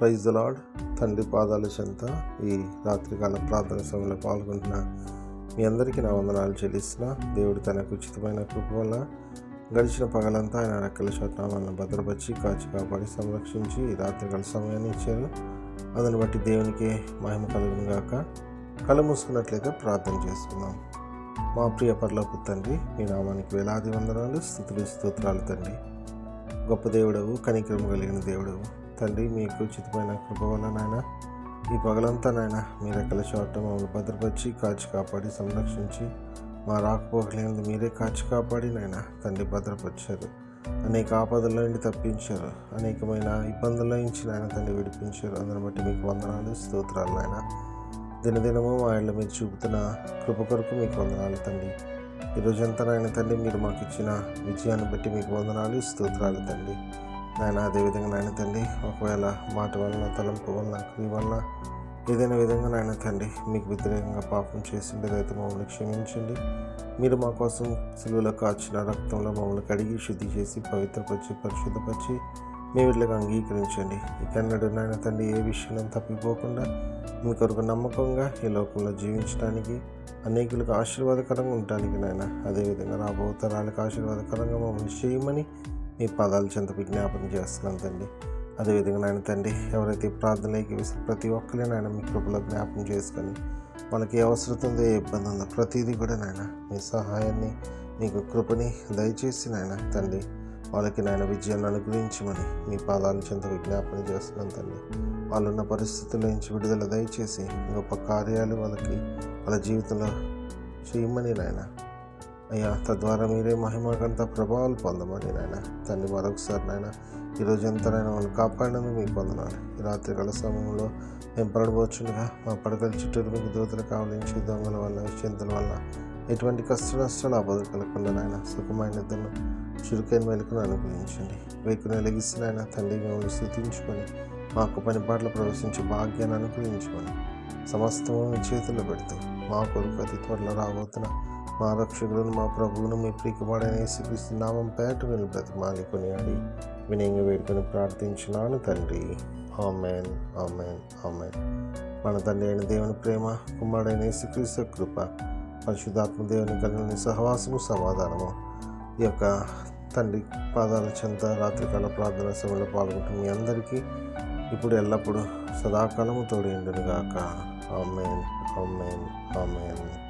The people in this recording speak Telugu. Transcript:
ప్రైజ్ లాడ్ తండ్రి పాదాల చెంత ఈ రాత్రికాల ప్రార్థన సమయంలో పాల్గొంటున్న మీ అందరికీ నా వందనాలు చెల్లిస్తున్న. దేవుడు తనకు ఉచితమైన కృప వల్ల గడిచిన పగలంతా ఆయన రెక్కల చోట్ల మనల్ని భద్రపరిచి కాచి కాపాడి సంరక్షించి ఈ రాత్రికాల సమయాన్ని ఇచ్చారు. అందుని బట్టి దేవునికి మహిమ కలుగును గాక. కళ్ళు మూసుకున్నట్లయితే ప్రార్థన చేసుకుందాం. మా ప్రియ పర్లోపు తండ్రి మీ నామానికి వేలాది వందనాలు స్థుతులు స్తోత్రాలు తండ్రి. గొప్ప దేవుడవు కనికరము కలిగిన దేవుడవు. తండ్రి మీకు ఉచితమైన కృప వల్ల నాయన ఈ పగలంతా నాయన మీ రెక్కల చోట మమ్మల్ని భద్రపరిచి కాచి కాపాడి సంరక్షించి మా రాకపోకలేనిది మీరే కాచి కాపాడి నాయన తండ్రి భద్రపరిచారు. అనేక ఆపదల నుండి తప్పించారు. అనేకమైన ఇబ్బందుల నుంచి నాయన తండ్రి విడిపించారు. అందుని బట్టి మీకు వందనాలు స్తోత్రాలు నాయన. దినదినము మా ఇళ్ళ మీద చూపుతున్న కృప కొరకు మీకు వందనాలు తండ్రి. ఈరోజంతా నాయన తండ్రి మీరు మాకు ఇచ్చిన విజయాన్ని బట్టి మీకు వందనాలు స్తోత్రాలు తండ్రి. నాయన అదేవిధంగా నాయన తండ్రి ఒకవేళ మాట వలన తలంపు వలన క్రియ వలన ఏదైనా విధంగా నాయన తండ్రి మీకు వ్యతిరేకంగా పాపం చేసిండేదైతే మమ్మల్ని క్షమించండి. మీరు మా కోసం సిలువలో కాచిన రక్తంలో మమ్మల్ని కడిగి శుద్ధి చేసి పవిత్రపరిచి పరిశుద్ధపరిచి మీ వీళ్ళకి అంగీకరించండి. ఇకన్నడు నాయన తండ్రి ఏ విషయంలో తప్పిపోకుండా మీ కొరకు నమ్మకంగా ఈ లోకంలో జీవించడానికి అనేకులకు ఆశీర్వాదకరంగా ఉండటానికి నాయన అదేవిధంగా రాబో తరాలకు ఆశీర్వాదకరంగా మమ్మల్ని చేయమని మీ పదాలు చెంత విజ్ఞాపన చేస్తున్నాను తండ్రి. అదేవిధంగా నాయన తండ్రి ఎవరైతే ప్రార్థనలోకి వేసిన ప్రతి ఒక్కరే నాయన మీ కృపలో జ్ఞాపకం చేసుకొని వాళ్ళకి ఏ అవసరం ఉందో ఏ ఇబ్బంది ఉందో ప్రతిదీ కూడా నాయన మీ సహాయాన్ని మీకు కృపని దయచేసి నాయన తండ్రి వాళ్ళకి నాయన విజయాన్ని అనుగ్రహించమని మీ పాదాల చెంత విజ్ఞాపన చేస్తున్నాను తండ్రి. వాళ్ళున్న పరిస్థితుల నుంచి విడుదల దయచేసి గొప్ప కార్యాలు వాళ్ళకి వాళ్ళ జీవితంలో చేయమని నాయన అయ్యా తద్వారా మీరే మహిమకంత ప్రభావాలు పొందమని నాయన. తండ్రి మరొకసారి నాయన. ఈరోజు ఎంతనైనా వాళ్ళు కాపాడినందుకు మీకు పొందనాలి ఈ రాత్రి గల సమయంలో మేము పడబోచుండగా మా పడకల చుట్టూరు మీకు దూతలు కావలించి దొంగల వల్ల చింతల వల్ల ఎటువంటి కష్ట నష్టాలు ఆపద కలగకుండా నాయన సుఖమైన నిద్రను చురుకైన మెలకును అనుగ్రహించండి. వేకుని వెలిగిస్తే నాయన తండ్రి మిమ్మల్ని స్థుతించుకొని మాకు పని పాటలు ప్రవేశించే భాగ్యాన్ని అనుగ్రహించుకొని సమస్తము మీ చేతుల్లో పెడుతూ మా కొరకు అతి త్వరలో రాబోతున్న మా రక్షకులను మా ప్రభువును మీ ప్రీకమాడైన యేసుక్రీస్తు నామం పేట వెళ్ళి బ్రతిమాలి కొనియాడి వినయంగా వేడుకొని ప్రార్థించినాను తండ్రి. Amen amen amen. మన తండ్రి అయిన దేవుని ప్రేమ కుమారుడైన యేసుక్రీస్తు కృప పరిశుద్ధాత్మ దేవుని కలిగిన సహవాసము సమాధానము ఈ యొక్క తండ్రి పాదాల చెంత రాత్రికాల ప్రార్థన సభలో పాల్గొంటున్న మీ అందరికీ ఇప్పుడు ఎల్లప్పుడూ సదాకాలము తోడేండును ఆమెన్ ఆమెన్ ఆమెన్.